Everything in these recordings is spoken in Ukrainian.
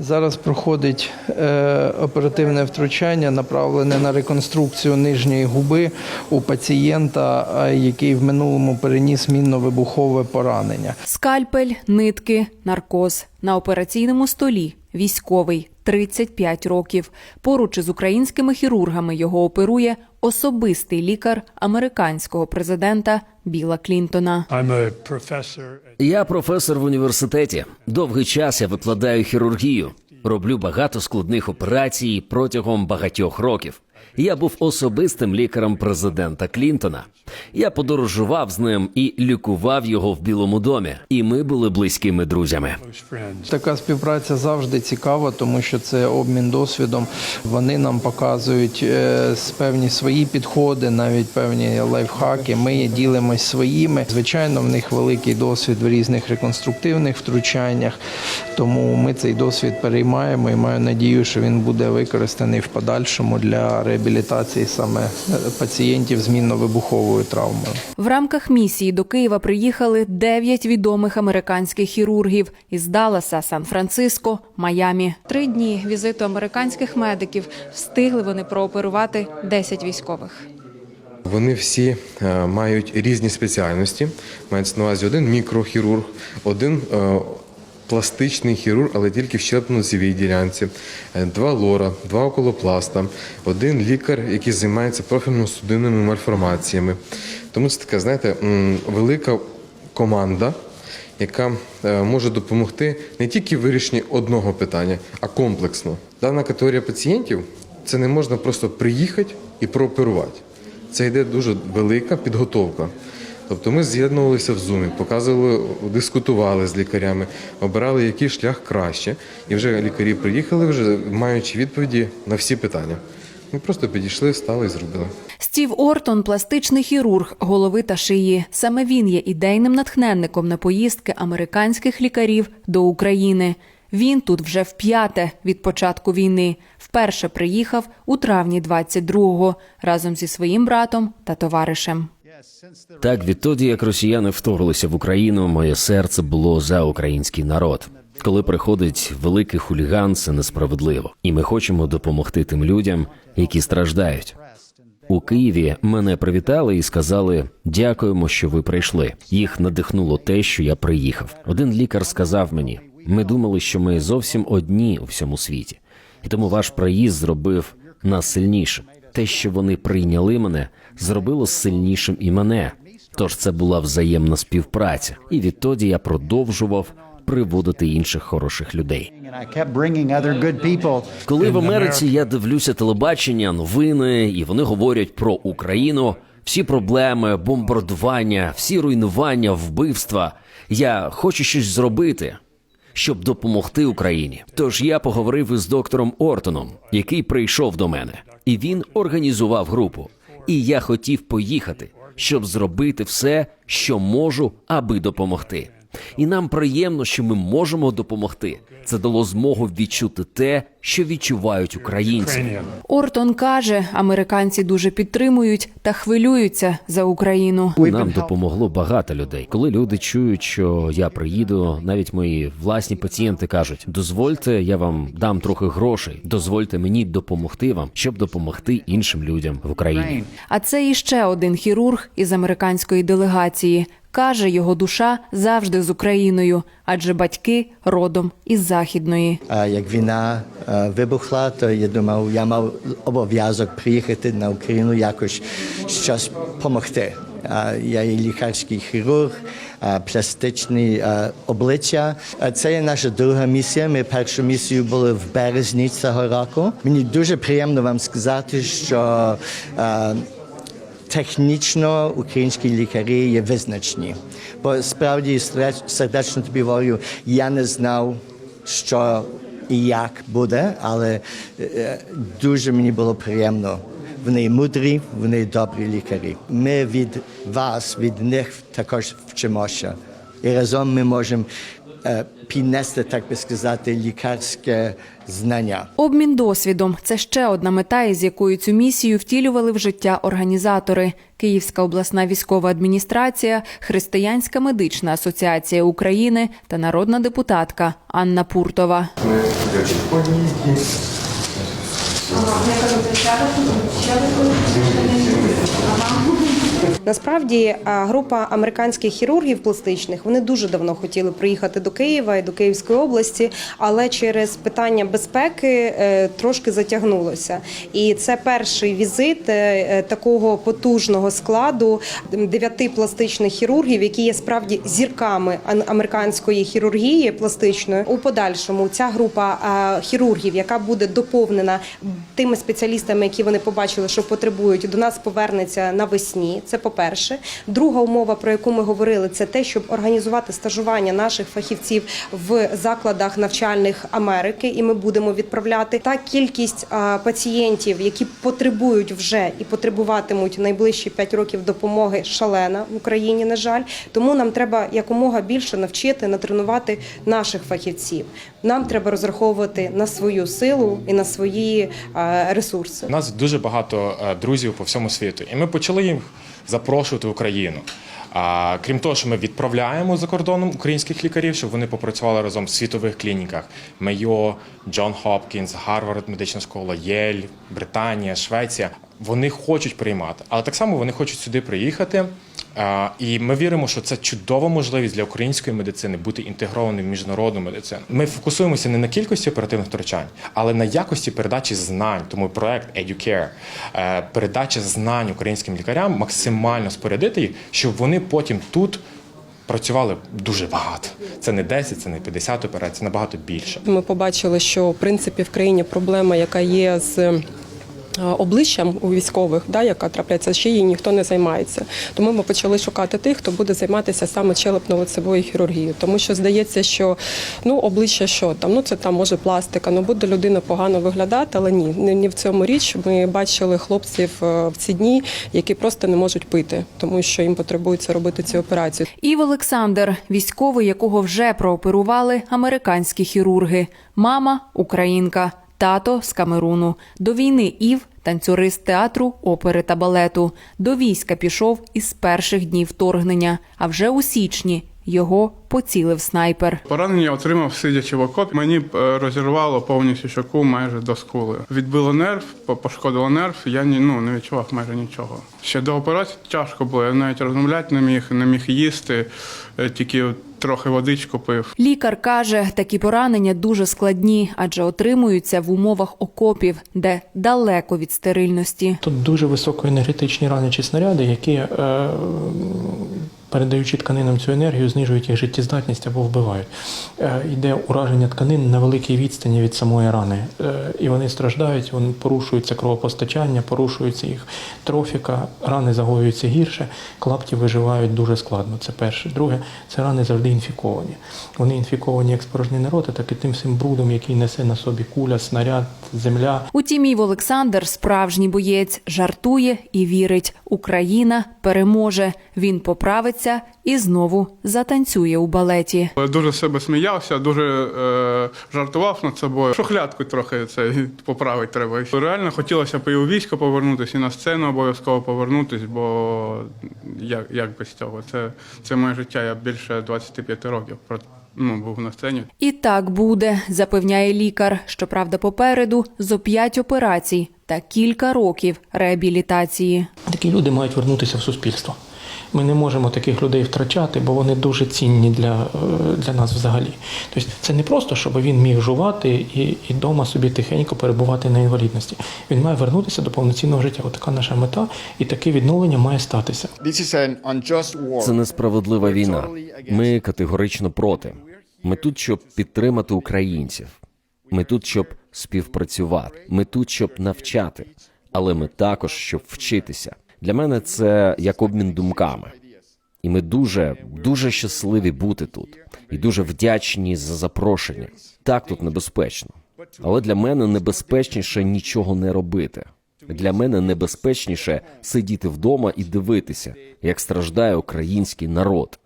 Зараз проходить е, оперативне втручання, направлене на реконструкцію нижньої губи у пацієнта, який в минулому переніс мінно-вибухове поранення. Скальпель, нитки, наркоз. На операційному столі військовий 35 років. Поруч із українськими хірургами його оперує особистий лікар американського президента Біла Клінтона. Я професор в університеті. Довгий час я викладаю хірургію. Роблю багато складних операцій протягом багатьох років. Я був особистим лікарем президента Клінтона. Я подорожував з ним і лікував його в Білому домі. І ми були близькими друзями. Така співпраця завжди цікава, тому що це обмін досвідом. Вони нам показують е, певні свої підходи, навіть певні лайфхаки. Ми ділимось своїми. Звичайно, в них великий досвід в різних реконструктивних втручаннях. Тому ми цей досвід переймаємо і маю надію, що він буде використаний в подальшому для реабілітації саме е, пацієнтів з мінно-вибуховою травмою. В рамках місії до Києва приїхали дев'ять відомих американських хірургів із Далласа, Сан-Франциско, Майамі. Три дні візиту американських медиків встигли вони прооперувати 10 військових. Вони всі е, мають різні спеціальності. Мається на увазі один мікрохірург, один е, пластичний хірург, але тільки в щелепно-носовій ділянці, е, два лора, два околопласта, один лікар, який займається профільно-судинними мальформаціями. Тому це така, знаєте, велика команда. Яка е, може допомогти не тільки в вирішенні одного питання, а комплексно. Дана категорія пацієнтів це не можна просто приїхати і прооперувати. Це йде дуже велика підготовка. Тобто ми з'єднувалися в зумі, показували, дискутували з лікарями, обирали, який шлях краще. І вже лікарі приїхали, вже маючи відповіді на всі питання. Ми просто підійшли, стали і зробили. Стів Ортон пластичний хірург голови та шиї. Саме він є ідейним натхненником на поїздки американських лікарів до України. Він тут вже вп'яте від початку війни. Вперше приїхав у травні 22-го разом зі своїм братом та товаришем. Так, відтоді, як росіяни вторглися в Україну, моє серце було за український народ. Коли приходить великий хуліган, це несправедливо, і ми хочемо допомогти тим людям, які страждають. У Києві мене привітали і сказали: дякуємо, що ви прийшли. Їх надихнуло те, що я приїхав. Один лікар сказав мені: ми думали, що ми зовсім одні у всьому світі, і тому ваш приїзд зробив нас сильнішим. Те, що вони прийняли мене, зробило сильнішим і мене. Тож це була взаємна співпраця, і відтоді я продовжував приводити інших хороших людей. Коли в Америці я дивлюся телебачення, новини, і вони говорять про Україну, всі проблеми, бомбардування, всі руйнування, вбивства. Я хочу щось зробити, щоб допомогти Україні. Тож я поговорив із доктором Ортоном, який прийшов до мене, і він організував групу. І я хотів поїхати, щоб зробити все, що можу, аби допомогти. І нам приємно, що ми можемо допомогти. Це дало змогу відчути те, що відчувають українці. Ортон каже, американці дуже підтримують та хвилюються за Україну. Нам допомогло багато людей. Коли люди чують, що я приїду, навіть мої власні пацієнти кажуть: дозвольте, я вам дам трохи грошей, дозвольте мені допомогти вам, щоб допомогти іншим людям в Україні. А це іще один хірург із американської делегації. Каже, його душа завжди з Україною, адже батьки родом із західної. А Як війна е, вибухла, то я думав, я мав обов'язок приїхати на Україну якось щось допомогти. Я є лікарський хірург, пластичні е, обличчя. Це є наша друга місія. Ми першу місію були в березні цього року. Мені дуже приємно вам сказати, що е, технічно українські лікарі є визначні. Бо справді сердеч- сердечно тобі говорю, я не знав, що і як буде, але дуже мені було приємно. Вони мудрі, вони добрі лікарі. Ми від вас, від них також вчимося. І разом ми можемо піднести, так би сказати, лікарське знання. Обмін досвідом це ще одна мета, із якою цю місію втілювали в життя організатори: Київська обласна військова адміністрація, Християнська медична асоціація України та народна депутатка Анна Пуртова. Насправді група американських хірургів пластичних вони дуже давно хотіли приїхати до Києва і до Київської області, але через питання безпеки е, трошки затягнулося. І це перший візит е, е, такого потужного складу дев'яти пластичних хірургів, які є справді зірками ан- американської хірургії пластичної. У подальшому ця група хірургів, яка буде доповнена тими спеціалістами, які вони побачили, що потребують, до нас повернеться навесні. Це по-перше. Друга умова, про яку ми говорили, це те, щоб організувати стажування наших фахівців в закладах навчальних Америки, і ми будемо відправляти. Та кількість пацієнтів, які потребують вже і потребуватимуть найближчі 5 років допомоги, шалена в Україні. На жаль, тому нам треба якомога більше навчити, натренувати наших фахівців. Нам треба розраховувати на свою силу і на свої ресурси. У нас дуже багато е, друзів по всьому світу, і ми почали їх запрошувати Україну. А крім того, що ми відправляємо за кордоном українських лікарів, щоб вони попрацювали разом в світових клініках: Мейо, Джон Хопкінс, Гарвард, медична школа, Єль, Британія, Швеція. Вони хочуть приймати, але так само вони хочуть сюди приїхати. І ми віримо, що це чудова можливість для української медицини бути інтегрованим в міжнародну медицину. Ми фокусуємося не на кількості оперативних втручань, але на якості передачі знань. Тому проект EduCare, е, передача знань українським лікарям максимально спорядити їх, щоб вони потім тут. Працювали дуже багато. Це не 10, це не 50 операцій, набагато більше. Ми побачили, що в принципі в країні проблема, яка є з обличчям у військових, да, яка трапляється ще її ніхто не займається. Тому ми почали шукати тих, хто буде займатися саме челепно-лицевою хірургією. Тому що здається, що ну обличчя що там, ну це там може пластика, ну буде людина погано виглядати, але ні, не, в цьому річ. Ми бачили хлопців е, в ці дні, які просто не можуть пити, тому що їм потребується робити ці операції. Ів Олександр, військовий, якого вже прооперували американські хірурги. Мама українка, тато з Камеруну. До війни Ів танцюрист театру, опери та балету. До війська пішов із перших днів вторгнення. А вже у січні його поцілив снайпер. Поранення отримав сидячи в окопі. Мені е, розірвало повністю щоку майже до скули. Відбило нерв, по- пошкодило нерв. Я ну, не відчував майже нічого. Ще до операції тяжко було. Я навіть розмовляти не міг, не міг їсти, е, тільки трохи водичку пив. Лікар каже, такі поранення дуже складні, адже отримуються в умовах окопів, де далеко від стерильності. Тут дуже високоенергетичні ранячі снаряди, які, е, передаючи тканинам цю енергію, знижують їх життєздатність або вбивають. Е, йде ураження тканин на великій відстані від самої рани. Е, і вони страждають, вони порушується кровопостачання, порушується їх трофіка, рани загоюються гірше, клапті виживають дуже складно. Це перше. Друге, це рани завжди інфіковані. Вони інфіковані як спорожнений роти, так і тим всім брудом, який несе на собі куля, снаряд, земля. Утім, Ів Олександр справжній боєць, жартує і вірить. Україна переможе. Він поправиться і знову затанцює у балеті. Дуже себе сміявся, дуже е, жартував над собою. Шухлядку трохи це поправити треба. Реально хотілося б і у військо повернутися, і на сцену обов'язково повернутися, бо як, як без цього? Це, це моє життя. Я більше 25 років про- ну, був на сцені. І так буде, запевняє лікар. Щоправда, попереду зо п'ять операцій та кілька років реабілітації. Такі люди мають вернутися в суспільство. Ми не можемо таких людей втрачати, бо вони дуже цінні для, е, для нас взагалі. Тобто це не просто, щоб він міг жувати і, і дома собі тихенько перебувати на інвалідності. Він має вернутися до повноцінного життя. Отака наша мета, і таке відновлення має статися. Це несправедлива війна. Ми категорично проти. Ми тут, щоб підтримати українців. Ми тут, щоб співпрацювати. Ми тут, щоб навчати. Але ми також щоб вчитися. Для мене це як обмін думками. І ми дуже, дуже щасливі бути тут і дуже вдячні за запрошення. Так тут небезпечно. Але для мене небезпечніше нічого не робити. Для мене небезпечніше сидіти вдома і дивитися, як страждає український народ.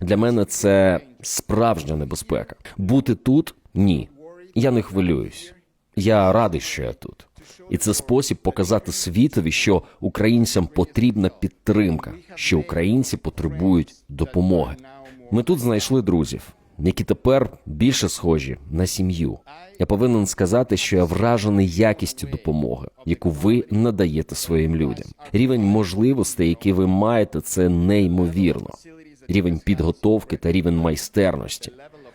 Для мене це справжня небезпека. Бути тут ні. Я не хвилююсь. Я радий, що я тут. І це спосіб показати світові, що українцям потрібна підтримка, що українці потребують допомоги. Ми тут знайшли друзів, які тепер більше схожі на сім'ю. Я повинен сказати, що я вражений якістю допомоги, яку ви надаєте своїм людям. Рівень можливостей, які ви маєте, це неймовірно. Рівень підготовки та рівень майстерності.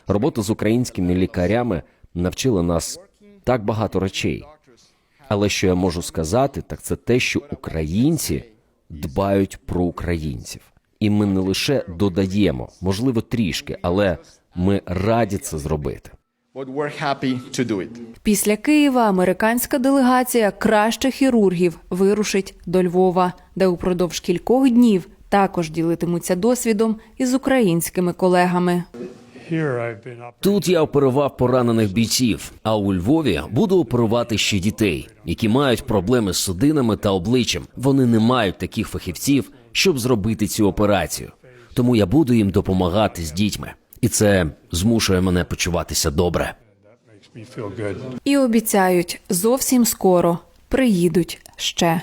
Робота з українськими лікарями навчила нас так багато речей. Але що я можу сказати, так це те, що українці дбають про українців. І ми не лише додаємо, можливо, трішки, але ми раді це зробити. but we're happy to do it. Після Києва американська делегація кращих хірургів вирушить до Львова, де упродовж кількох днів також ділитимуться досвідом із українськими колегами. Тут я оперував поранених бійців, а у Львові буду оперувати ще дітей, які мають проблеми з судинами та обличчям. Вони не мають таких фахівців, щоб зробити цю операцію. Тому я буду їм допомагати з дітьми, і це змушує мене почуватися добре. І обіцяють зовсім скоро приїдуть ще.